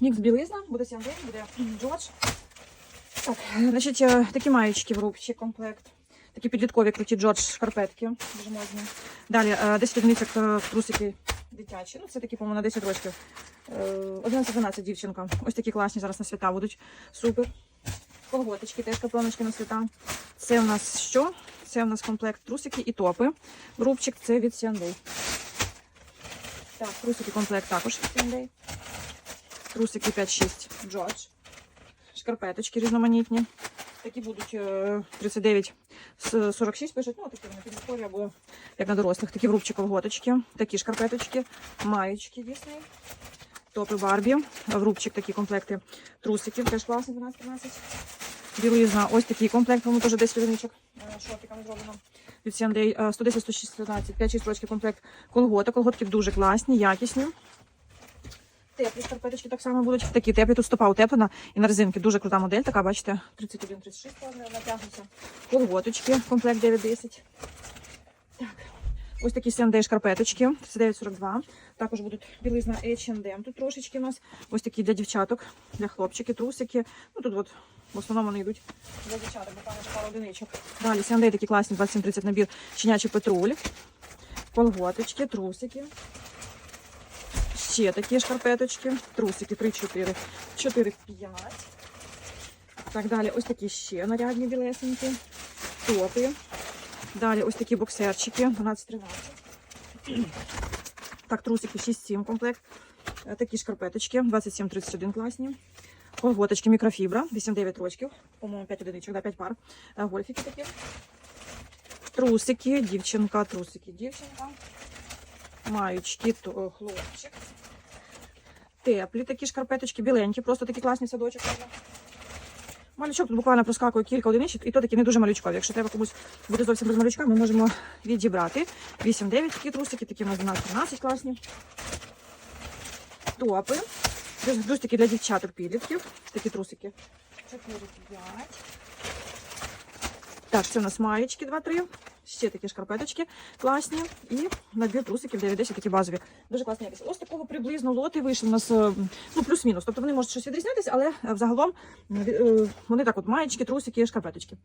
мікс білизна, буде сяндей, буде Джордж. Так, значить, е, такі маєчки в рубчі комплект. Такі підліткові круті Джордж шкарпетки. Дуже модні. Далі е, 10 одиницях е, трусики дитячі. Ну, це такі, по-моєму, на 10 років. Е, 11-12 дівчинка. Ось такі класні зараз на свята будуть. Супер. Колготочки, теж каплоночки на свята. Це у нас що? Це у нас комплект трусики і топи. Рубчик це від Сяндей. Так, трусики комплект також від Сяндей. Трусики 5-6 Джордж. Шкарпеточки різноманітні. Такі будуть е, 39 з 46 пишуть, ну такі вони підліткові або як на дорослих. Такі в рубчик колготочки, такі шкарпеточки, маєчки Дісней, топи Барбі, в рубчик такі комплекти трусиків, теж класні 12-13. Білизна, ось такий комплект, по-моєму, теж 10 одиничок е, шортиками зроблено. Від Сяндей 110 116 5-6 рочків комплект колготи. Колготки дуже класні, якісні. Теплі шкарпеточки так само будуть. Такі теплі, тут стопа утеплена і на резинки. Дуже крута модель, така, бачите, 31-36 натягнуться. Колготочки, комплект 9-10. Так. Ось такі сендей шкарпеточки, 39-42. Також будуть білизна H&M. Тут трошечки у нас. Ось такі для дівчаток, для хлопчиків, трусики. Ну тут от в основному вони йдуть для дівчаток, буквально пару одиничок. Далі сендей такі класні, 27-30 набір, чинячий патруль. Колготочки, трусики. Ще такі шкарпеточки, трусики 3-4, 4-5. Так, далі ось такі ще нарядні білесенькі, топи. Далі ось такі боксерчики, 12-13. Так, трусики 6-7 комплект. Е, Такі шкарпеточки, 27-31 класні. Колготочки мікрофібра, 8-9 рочків, по-моєму, 5 одиничок, да, 5 пар. Е, Гольфіки такі. Трусики, дівчинка, трусики, дівчинка. Маючки, то хлопчик. Теплі такі шкарпеточки, біленькі, просто такі класні садочок. Малючок тут буквально проскакує кілька одиничок, і то такі не дуже малючкові. Якщо треба комусь бути зовсім без малючка, ми можемо відібрати. 8-9 такі трусики, такі у нас 12-13 класні. Топи. Трусики для дівчаток підлітків. Такі трусики. 4-5. Так, це у нас маєчки 2-3. Ще такі шкарпеточки класні. І набір трусиків 9-10 такі базові. Дуже класна якість. Ось такого приблизно лоти вийшли у нас е, ну, плюс-мінус. Тобто вони можуть щось відрізнятися, але е, взагалом е, вони так от маєчки, трусики, шкарпеточки.